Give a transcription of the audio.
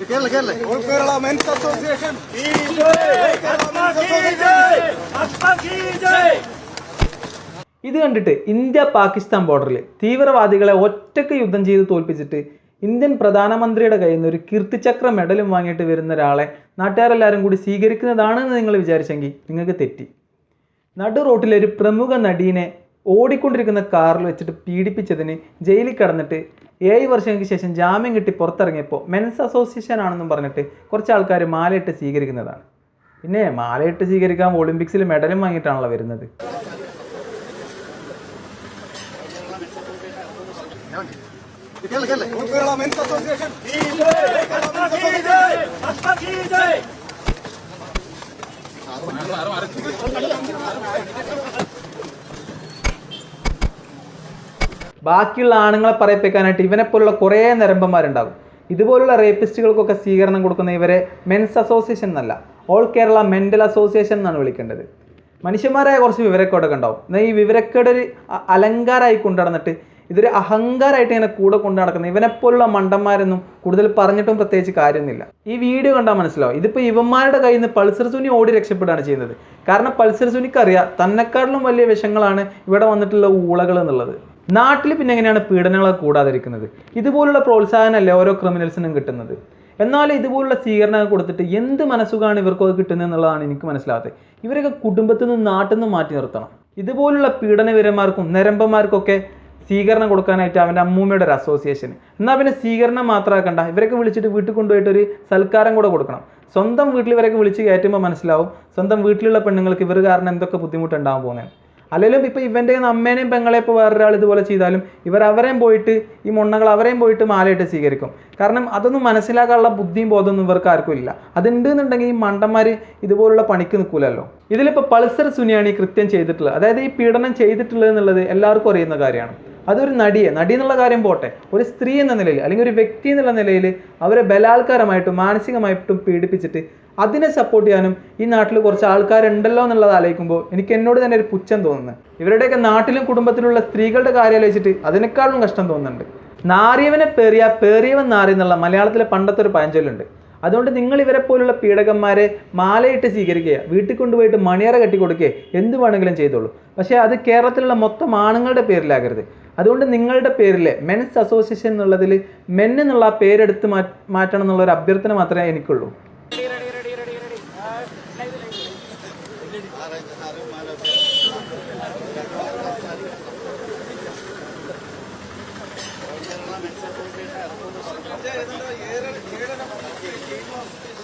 Kerala Kerala. All Kerala men's association. ഇത് കണ്ടിട്ട് India Pakistan ബോർഡറിൽ തീവ്രവാദികളെ ഒറ്റയ്ക്ക് യുദ്ധം ചെയ്ത് തോൽപ്പിച്ചിട്ട് ഇന്ത്യൻ പ്രധാനമന്ത്രിയുടെ കയ്യിൽ നിന്ന് ഒരു കീർത്തിചക്ര മെഡലും വാങ്ങിയിട്ട് വരുന്ന ഒരാളെ നാട്ടുകാരെല്ലാവരും കൂടി സ്വീകരിക്കുന്നതാണെന്ന് നിങ്ങൾ വിചാരിച്ചെങ്കിൽ നിങ്ങൾക്ക് തെറ്റി. നടു റോട്ടിലെ ഒരു പ്രമുഖ നടീനെ ഓടിക്കൊണ്ടിരിക്കുന്ന കാറിൽ വെച്ചിട്ട് പീഡിപ്പിച്ചതിന് ജയിലിൽ കിടന്നിട്ട് ഏഴ് വർഷങ്ങൾക്ക് ശേഷം ജാമ്യം കിട്ടി പുറത്തിറങ്ങിയപ്പോൾ മെൻസ് അസോസിയേഷൻ ആണെന്നും പറഞ്ഞിട്ട് കുറച്ച് ആൾക്കാർ മാലയിട്ട് സ്വീകരിക്കുന്നതാണ്. പിന്നെ മാലയിട്ട് സ്വീകരിക്കാൻ ഒളിമ്പിക്സിൽ മെഡലും വാങ്ങിയിട്ടാണല്ലോ വരുന്നത്. കേരള മെൻസ് അസോസിയേഷൻ ബാക്കിയുള്ള ആണുങ്ങളെ പറയിപ്പിക്കാനായിട്ട് ഇവനെ പോലുള്ള കുറേ നരമ്പന്മാരുണ്ടാകും. ഇതുപോലുള്ള റേപ്പിസ്റ്റുകൾക്കൊക്കെ സ്വീകരണം കൊടുക്കുന്ന ഇവരെ മെൻസ് അസോസിയേഷൻ എന്നല്ല ഓൾ കേരള മെന്റൽ അസോസിയേഷൻ എന്നാണ് വിളിക്കേണ്ടത്. മനുഷ്യന്മാരായ കുറച്ച് വിവരക്കേടൊക്കെ ഉണ്ടാവും. എന്നാൽ ഈ വിവരക്കേട് ഒരു അലങ്കാരമായി കൊണ്ടു നടന്നിട്ട് ഇതൊരു അഹങ്കാരമായിട്ട് ഇങ്ങനെ കൂടെ കൊണ്ടു നടക്കുന്നത് ഇവനെപ്പോലുള്ള മണ്ടന്മാരൊന്നും കൂടുതൽ പറഞ്ഞിട്ടും പ്രത്യേകിച്ച് കാര്യമൊന്നുമില്ല. ഈ വീഡിയോ കണ്ടാൽ മനസ്സിലാവും. ഇതിപ്പോൾ ഇവന്മാരുടെ കയ്യിൽ നിന്ന് പൾസർ സുനി ഓടി രക്ഷപ്പെടുകയാണ് ചെയ്യുന്നത്. കാരണം പൾസർ സുനിക്ക് അറിയാം തന്നെക്കാട്ടിലും വലിയ വിഷങ്ങളാണ് ഇവിടെ വന്നിട്ടുള്ള ഊളകൾ എന്നുള്ളത്. നാട്ടിൽ പിന്നെ എങ്ങനെയാണ് പീഡനങ്ങളൊക്കെ കൂടാതിരിക്കുന്നത്? ഇതുപോലുള്ള പ്രോത്സാഹനമല്ലേ ഓരോ ക്രിമിനൽസിനും കിട്ടുന്നത്? എന്നാൽ ഇതുപോലുള്ള സ്വീകരണം കൊടുത്തിട്ട് എന്ത് മനസ്സുഖമാണ് ഇവർക്കൊക്കെ കിട്ടുന്നത് എന്നുള്ളതാണ് എനിക്ക് മനസ്സിലാകാത്തത് ഇവരൊക്കെ കുടുംബത്തിൽ നിന്ന് നാട്ടിൽ നിന്ന് മാറ്റി നിർത്തണം. ഇതുപോലുള്ള പീഡനവീരന്മാർക്കും നരമ്പന്മാർക്കൊക്കെ സ്വീകരണം കൊടുക്കാനായിട്ട് അവന്റെ അമ്മൂമ്മയുടെ ഒരു അസോസിയേഷൻ എന്നാൽ പിന്നെ സ്വീകരണം മാത്രമാക്കണ്ട. ഇവരൊക്കെ വിളിച്ചിട്ട് വീട്ടിൽ കൊണ്ടുപോയിട്ട് ഒരു സൽക്കാരം കൂടെ കൊടുക്കണം. സ്വന്തം വീട്ടിൽ ഇവരൊക്കെ വിളിച്ച് കയറ്റുമ്പോൾ മനസ്സിലാവും സ്വന്തം വീട്ടിലുള്ള പെണ്ണുങ്ങൾക്ക് ഇവർ കാരണം എന്തൊക്കെ ബുദ്ധിമുട്ടുണ്ടാകാൻ പോകുന്നത് അല്ലെങ്കിലും ഇപ്പോൾ ഇവന്റെ അമ്മേനെയും പെങ്ങളെ ഇപ്പോൾ വേറൊരാൾ ഇതുപോലെ ചെയ്താലും ഇവർ അവരെയും പോയിട്ട് ഈ മുണ്ണകൾ അവരെയും പോയിട്ട് മാലയിട്ട് സ്വീകരിക്കും. കാരണം അതൊന്നും മനസ്സിലാക്കാനുള്ള ബുദ്ധിയും ബോധമൊന്നും ഇവർക്ക് ആർക്കും ഇല്ല. അതുണ്ട് എന്നുണ്ടെങ്കിൽ ഈ മണ്ടന്മാർ ഇതുപോലുള്ള പണിക്ക് നിൽക്കൂലല്ലോ. ഇതിലിപ്പോൾ പൾസർ സുനിയാണ് ഈ കൃത്യം ചെയ്തിട്ടുള്ളത്. അതായത് ഈ പീഡനം ചെയ്തിട്ടുള്ളത് എന്നുള്ളത് എല്ലാവർക്കും അറിയുന്ന കാര്യമാണ്. അതൊരു നടിയെ നടി എന്നുള്ള കാര്യം പോട്ടെ. ഒരു സ്ത്രീ എന്ന നിലയിൽ അല്ലെങ്കിൽ ഒരു വ്യക്തി എന്നുള്ള നിലയിൽ അവരെ ബലാത്കാരമായിട്ടും മാനസികമായിട്ടും പീഡിപ്പിച്ചിട്ട് അതിനെ സപ്പോർട്ട് ചെയ്യാനും ഈ നാട്ടിൽ കുറച്ച് ആൾക്കാരുണ്ടല്ലോ എന്നുള്ളത് ആലോചിക്കുമ്പോൾ എനിക്ക് എന്നോട് തന്നെ ഒരു പുച്ഛം തോന്നുന്നു ഇവരുടെയൊക്കെ നാട്ടിലും കുടുംബത്തിലുള്ള സ്ത്രീകളുടെ കാര്യം ആലോചിച്ചിട്ട് അതിനേക്കാളും കഷ്ടം തോന്നുന്നുണ്ട്. നാറിയവനെ പേറിയ പേറിയവൻ നാറി എന്നുള്ള മലയാളത്തിലെ പണ്ടത്തെ ഒരു പഴഞ്ചൊല്ലുണ്ട്. അതുകൊണ്ട് നിങ്ങൾ ഇവരെ പോലുള്ള പീഡകന്മാരെ മാലയിട്ട് സ്വീകരിക്കുക. വീട്ടിൽ കൊണ്ടുപോയിട്ട് മണിയറ കെട്ടി കൊടുക്കുക. എന്ത് വേണമെങ്കിലും ചെയ്തോളൂ. പക്ഷേ അത് കേരളത്തിലുള്ള മൊത്തം ആണുങ്ങളുടെ പേരിലാകരുത്. അതുകൊണ്ട് നിങ്ങളുടെ പേരിലെ മെൻസ് അസോസിയേഷൻ എന്നുള്ളതിൽ മെൻ എന്നുള്ള പേരെടുത്ത് മാറ്റണം എന്നുള്ള ഒരു അഭ്യർത്ഥന മാത്രമേ എനിക്കുള്ളൂ. ഏഴര Thank you.